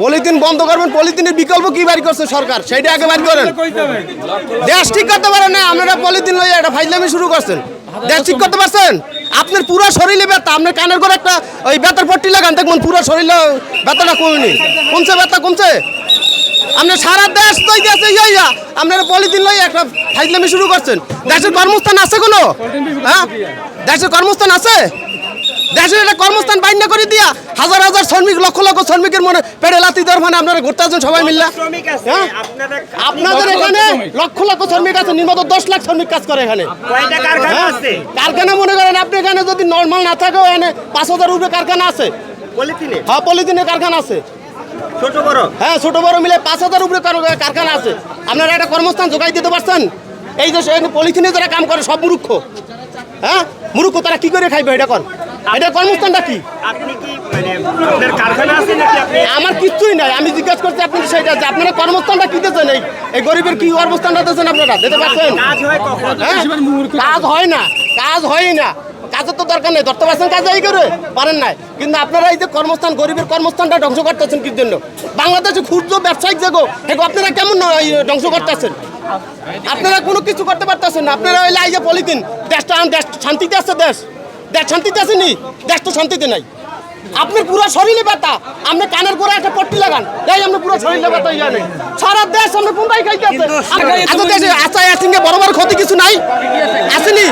Polythene বন্ধ করবেন, পলিথিনের বিকল্প কি বাড়ি করছে সরকার? সেটা আগে বাড়ি করেন। দেশ ঠিক করতে পারেন না, আপনারা পলিথিন লইয়া একটা ফাইজলামি শুরু করছেন। দেশ ঠিক করতে পারছেন? আপনার পুরো শরীরে ব্যথা, আপনার কানের করে একটা ওই ব্যথার পট্টি লাগান, দেখবেন পুরো শরীরে ব্যথাটা কমেনি কমছে, ব্যথা কমছে? আপনার সারা দেশ তো গেছে ইয়া। আপনারা পলিথিন লই একটা ফাইজলামি শুরু করছেন। দেশের কর্মস্থান আছে কোনো? হ্যাঁ? দেশের কর্মস্থান আছে? দেশের একটা কর্মস্থান বাইন্য করে দিয়া হাজার হাজার শ্রমিক লক্ষ লক্ষ শ্রমিকের মনে পেড়ে লাতি দেওয়ার মানে আপনারা ঘুরতে আছেন সবাই মিল্লা শ্রমিক আছে হ্যাঁ? আপনারা আপনাদের এখানে লক্ষ লক্ষ শ্রমিক আছে নির্মত দশ লাখ শ্রমিক কাজ করে এখানে। কারখানা হ্যাঁ? আছে? কারখানা মনে করেন আপনি এখানে যদি নর্মাল না থাকেও এখানে পাঁচ হাজার উপরে কারখানা আছে। হ্যাঁ পলিথিনের কারখানা আছে। ছোট বড়? হ্যাঁ ছোট বড় মিলে পাঁচ হাজার উপরে কারখানা আছে। আপনারা একটা কর্মস্থান যোগাই দিতে পারছেন? এই যে পলিথিনে যারা কাম করে সব মূর্খ। হ্যাঁ? মূর্খ তারা কি করে খাইবে এটা কর এটা কর্মস্থানটা কি? আপনি কি মানে আপনার কারখানা আছে নাকি আপনি? আমার কিচ্ছুই নাই আমি জিজ্ঞাসা করছি আপনি সেটা যে আপনারা কর্মস্থানটা কি দিতেছেন এই এই গরিবের কি কর্মস্থানটা দিতেছেন আপনারা? দিতে পারছেন কাজ হয় হ্যাঁ? কাজ হয় না কাজ হয়ই না। কাজের তো দরকার নেই ধরতে পারছেন কাজ এই করে? পারেন নাই। কিন্তু আপনারা এই যে কর্মস্থান গরিবের কর্মস্থানটা ধ্বংস করতেছেন কি জন্য? বাংলাদেশে ক্ষুদ্র ব্যবসায়িক জায়গা এগো আপনারা কেমন ধ্বংস করতেছেন? আপনারা কোনো কিছু করতে পারতেছেন না। আপনারা ওই লাইজে পলিথিন দেশটা দেশ শান্তিতে আছে দেশ? দেশ শান্তিতে আছে নি? দেশ তো শান্তিতে নাই। আপনার পুরো শরীরে ব্যথা আপনি কানের করে একটা পট্টি লাগান এই আমরা পুরো শরীরে ব্যথা ইয়া নেই সারা দেশ আমরা কোনটাই খাইতে আছে? দেশে এসিংয়ে বড় বড় ক্ষতি কিছু নাই? আসেনি?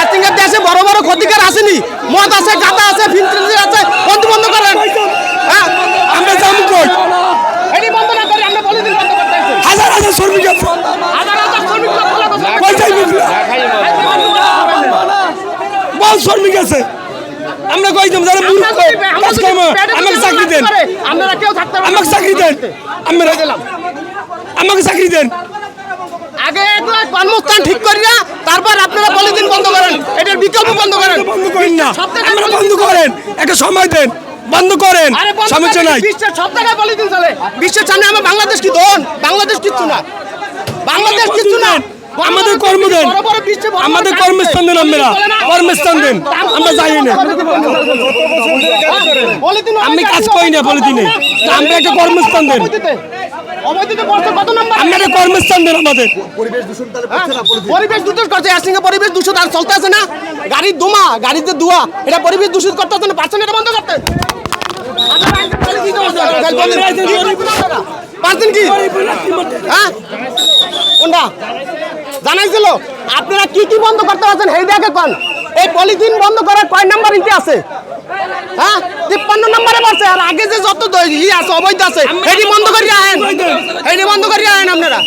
এসিংয়ের দেশে বড় বড় ক্ষতিকার আসেনি? মদ আছে গাঁদা আছে ফিনফিন আছে বন্ধ বন্ধ করেন। হ্যাঁ আমরা যাব কই? এটি বন্ধ না করে আমরা পলিথিন বন্ধ করতে হাজার হাজার শ্রমিক আছে হাজার হাজার শ্রমিক লক্ষ লক্ষ শ্রমিক- কই যাইবো বহু শ্রমিক আছে। আমরা কই দেব যারা মূর্খ কাজ কর্ম আমাকে চাকরি দেন। আপনারা কেউ থাকতে। আমাকে চাকরি দেন। আমরা আমাকে চাকরি দেন। আগে এগুলা কর্মস্থান ঠিক করি না তারপর আপনারা পলিথিন বন্ধ করেন। এটার বিকল্প বন্ধ করেন। বন্ধ করেন না। আমরা বন্ধ করেন। একটা সময় দেন। বন্ধ করেন। সমস্যা নাই। বিশ্বের সব জায়গায় পলিথিন চলে বিশ্বের সামনে আমার বাংলাদেশ কি দোন বাংলাদেশ কিচ্ছু না। বাংলাদেশ কিচ্ছু না। আমাদের কর্ম দেন। আমাদের কর্মস্থান দেন আমরা না। কর্মস্থান দেন। আমরা যাই না। আমি কাজ করি না পলিথিনে আমরা একটা কর্মস্থান দেন। একটা কর্মস্থান দেন আমাদের। হ্যাঁ? পরিবেশ দূষণ করছে একসঙ্গে পরিবেশ দূষণ আর চলতে আছে না। গাড়ির ধোঁয়া গাড়িতে ধোঁয়া এটা পরিবেশ দূষিত করতে আছে না পারছেন এটা বন্ধ করতে। কি? হ্যাঁ? কোনটা? জানাইছিল আপনারা কি কি বন্ধ করতে পারছেন হেইডাকে কন। এই পলিথিন বন্ধ করার কয় নাম্বার ইতি আছে? হ্যাঁ? তিপ্পান্ন নম্বরে পারছে আর আগে যে যত ই আছে অবৈধ আছে এটি বন্ধ করিয়া আহেন এটি বন্ধ করিয়া আহেন আপনারা।